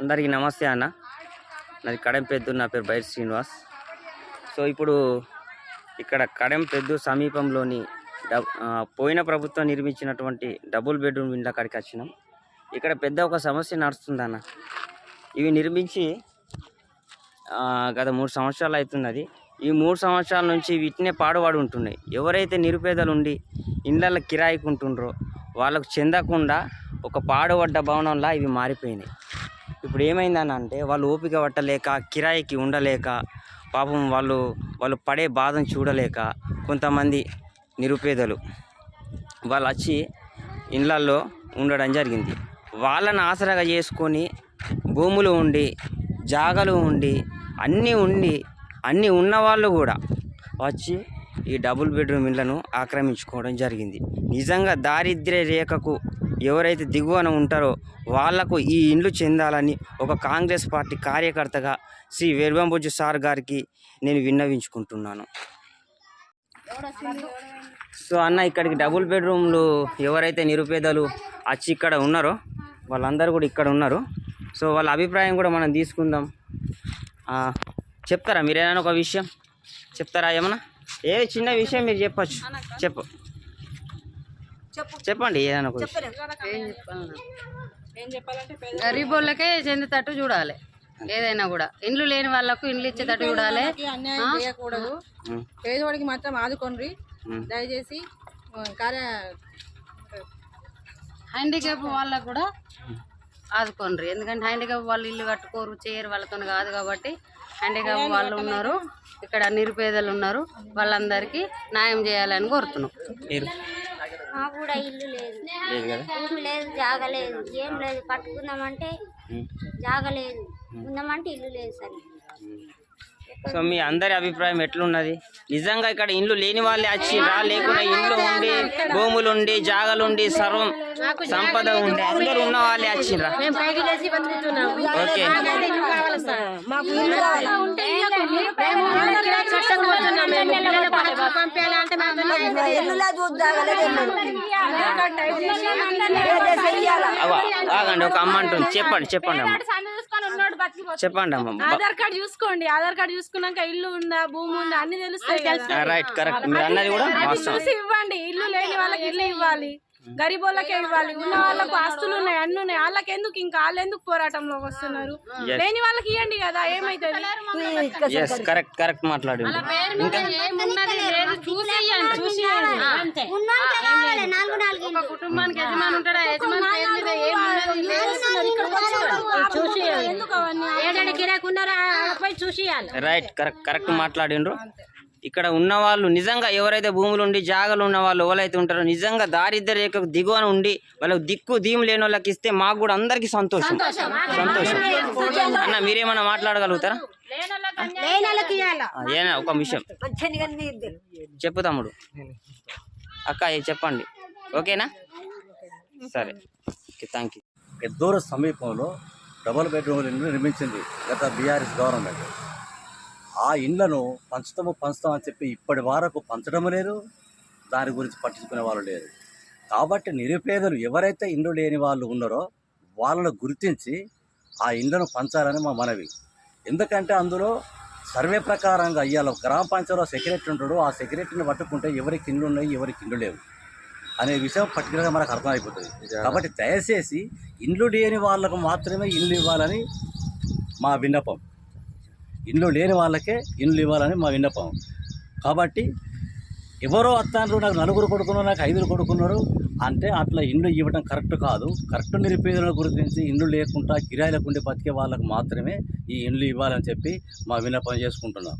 అందరికీ నమస్తే అన్న. నాది కడెం పెద్దు నా పేరు బైర్ శ్రీనివాస్. సో ఇప్పుడు ఇక్కడ కడెం పెద్దు సమీపంలోని డబ్ పోయిన ప్రభుత్వం నిర్మించినటువంటి డబుల్ బెడ్రూమ్ ఇండ్ల కాడికి వచ్చినాం. ఇక్కడ పెద్ద ఒక సమస్య నడుస్తుందన్న ఇవి నిర్మించి గత మూడు సంవత్సరాలు అవుతున్నది. ఈ మూడు సంవత్సరాల నుంచి వీటినే పాడుపాడు ఉంటున్నాయి ఎవరైతే నిరుపేదలు ఉండి ఇండ్ల కిరాయికి ఉంటుండ్రో వాళ్ళకు చెందకుండా ఒక పాడుపడ్డ భవనంలా ఇవి మారిపోయినాయి. ఇప్పుడు ఏమైందని అంటే వాళ్ళు ఓపిక పట్టలేక కిరాయికి ఉండలేక పాపం వాళ్ళు వాళ్ళు పడే బాధను చూడలేక కొంతమంది నిరుపేదలు వాళ్ళు వచ్చి ఇళ్ళల్లో ఉండడం జరిగింది. వాళ్ళని ఆసరాగా చేసుకొని భూములు ఉండి జాగలు ఉండి అన్నీ ఉండి అన్నీ ఉన్నవాళ్ళు కూడా వచ్చి ఈ డబుల్ బెడ్రూమ్ ఇళ్ళను ఆక్రమించుకోవడం జరిగింది. నిజంగా దారిద్ర్య రేఖకు ఎవరైతే దిగువన ఉంటారో వాళ్ళకు ఈ ఇండ్లు చెందాలని ఒక కాంగ్రెస్ పార్టీ కార్యకర్తగా శ్రీ వీరబంబుజు సార్ గారికి నేను విన్నవించుకుంటున్నాను. సో అన్న ఇక్కడికి డబుల్ బెడ్రూమ్లు ఎవరైతే నిరుపేదలు వచ్చి ఇక్కడ ఉన్నారో వాళ్ళందరూ కూడా ఇక్కడ ఉన్నారు. సో వాళ్ళ అభిప్రాయం కూడా మనం తీసుకుందాం. చెప్తారా? మీరు ఒక విషయం చెప్తారా ఏమన్నా? ఏ చిన్న విషయం మీరు చెప్పచ్చు. చెప్పు. చెప్పండి చెప్పాలంటే గరీబోళ్ళకే చెందేటట్టు చూడాలి ఏదైనా కూడా. ఇండ్లు లేని వాళ్ళకు ఇండ్లు ఇచ్చేటట్టు చూడాలి. అన్యాయం చేయకూడదు. పేదవాడికి మాత్రం ఆదుకోండి. దయచేసి కార్య హ్యాండిక్యాప్ వాళ్ళకు కూడా ఆదుకోండి ఎందుకంటే హ్యాండిక్యాప్ వాళ్ళు ఇల్లు కట్టుకోరు చేయరు వాళ్ళతో కాదు కాబట్టి హ్యాండిక్యాప్ వాళ్ళు ఉన్నారు. ఇక్కడ నిరుపేదలు ఉన్నారు. వాళ్ళందరికీ న్యాయం చేయాలని కోరుతున్నాం. మాకు కూడా ఇల్లు లేదు. లేదు కదా? భూమి లేదు జాగ లేదు. ఏం లేదు కట్టుకుందామంటే ఉం. జాగ లేదు. ఉందామంటే ఇల్లు లేదు సరే. సో మీ అందరి అభిప్రాయం ఎట్లున్నది? నిజంగా ఇక్కడ ఇండ్లు లేని వాళ్ళే వచ్చిండ్రా లేకుండా ఇండ్లు ఉండి భూములు ఉండి జాగలు ఉండి సర్వం సంపద ఉండి అందరూ ఉన్న వాళ్ళే వచ్చిండ్రా ఓకే. ఆగండి ఒక అమ్మ అంటుంది చెప్పండి చెప్పండి అమ్మ చెప్పండి అమ్మ ఆధార్ కార్డు చూసుకోండి ఆధార్ కార్డు చూసుకున్నాక ఇల్లు ఉందా భూమి ఉందా అన్ని తెలుస్తాయి. రైట్ కరెక్ట్ మీరు అన్నది కూడా వాస్తవం చూసి ఇవ్వండి ఇల్లు లేని వాళ్ళకి ఇల్లు ఇవ్వాలి గరీబోళ్ళకే ఇవ్వాలి ఉన్న వాళ్ళకు ఆస్తులు ఉన్నాయి అన్ని ఉన్నాయి వాళ్ళకి ఎందుకు ఇంకా వాళ్ళు ఎందుకు పోరాటంలోకి వస్తున్నారు. లేని వాళ్ళకి ఇవ్వండి కదా ఏమైతుంది కరెక్ట్ కరెక్ట్ మాట్లాడి కుటుంబానికి యజమాని ఉంటాడా? యజమాని పేరు మీద పోయి చూసియాలి. రైట్ కరెక్ట్ కరెక్ట్ మాట్లాడిండ్రు. ఇక్కడ ఉన్న వాళ్ళు నిజంగా ఎవరైతే భూములు ఉండి జాగలు ఉన్న వాళ్ళు ఎవరైతే ఉంటారో నిజంగా దారిద్ర్య రేఖకు దిగువన ఉండి వాళ్ళకి దిక్కు దీము లేని వాళ్ళకి ఇస్తే మాకు కూడా అందరికీ సంతోషం. సంతోషం. అన్న మీరేమన్నా మాట్లాడగలుగుతారా? ఏనా ఒక విషయం చెప్పు తమ్ముడు. అక్క ఏ చెప్పండి. ఓకేనా? సరే. ఓకే థ్యాంక్ యూ ఎద్దూరు సమీపంలో డబుల్ బెడ్రూమ్ ఇల్లు నిర్మించింది గత బీఆర్ఎస్ గవర్నమెంట్. ఆ ఇండ్లను పంచుతాము పంచుతాం అని చెప్పి ఇప్పటి వరకు పంచడం లేదు దాని గురించి పట్టించుకునే వాళ్ళు లేరు. కాబట్టి నిరుపేదలు ఎవరైతే ఇండ్లు లేని వాళ్ళు ఉన్నారో వాళ్ళను గుర్తించి ఆ ఇండ్లను పంచాలని మా మనవి. ఎందుకంటే అందులో సర్వే ప్రకారంగా ఇవాళ గ్రామ పంచాయతీలో సెక్రటరీ ఉంటాడు ఆ సెక్రటరీని పట్టుకుంటే ఎవరికి ఇండ్లు ఉన్నాయి ఎవరికి ఇండ్లు లేవు అనే విషయం పర్టికులర్గా మనకు అర్థమైపోతుంది. కాబట్టి దయచేసి ఇండ్లు లేని వాళ్ళకు మాత్రమే ఇల్లు ఇవ్వాలని మా విన్నపం. ఇండ్లు లేని వాళ్ళకే ఇండ్లు ఇవ్వాలని మా విన్నపం. కాబట్టి ఎవరో అత్తాండ్రు నాకు నలుగురు కొడుకున్నారు నాకు ఐదుగురు కొడుకున్నారు. అంటే అట్లా ఇండ్లు ఇవ్వడం కరెక్ట్ కాదు. కరెక్ట్ నిరుపేదల గురించి ఇండ్లు లేకుండా కిరాయిలకు ఉండి బతికే వాళ్ళకు మాత్రమే ఈ ఇండ్లు ఇవ్వాలని చెప్పి మా విన్నపం చేసుకుంటున్నాం.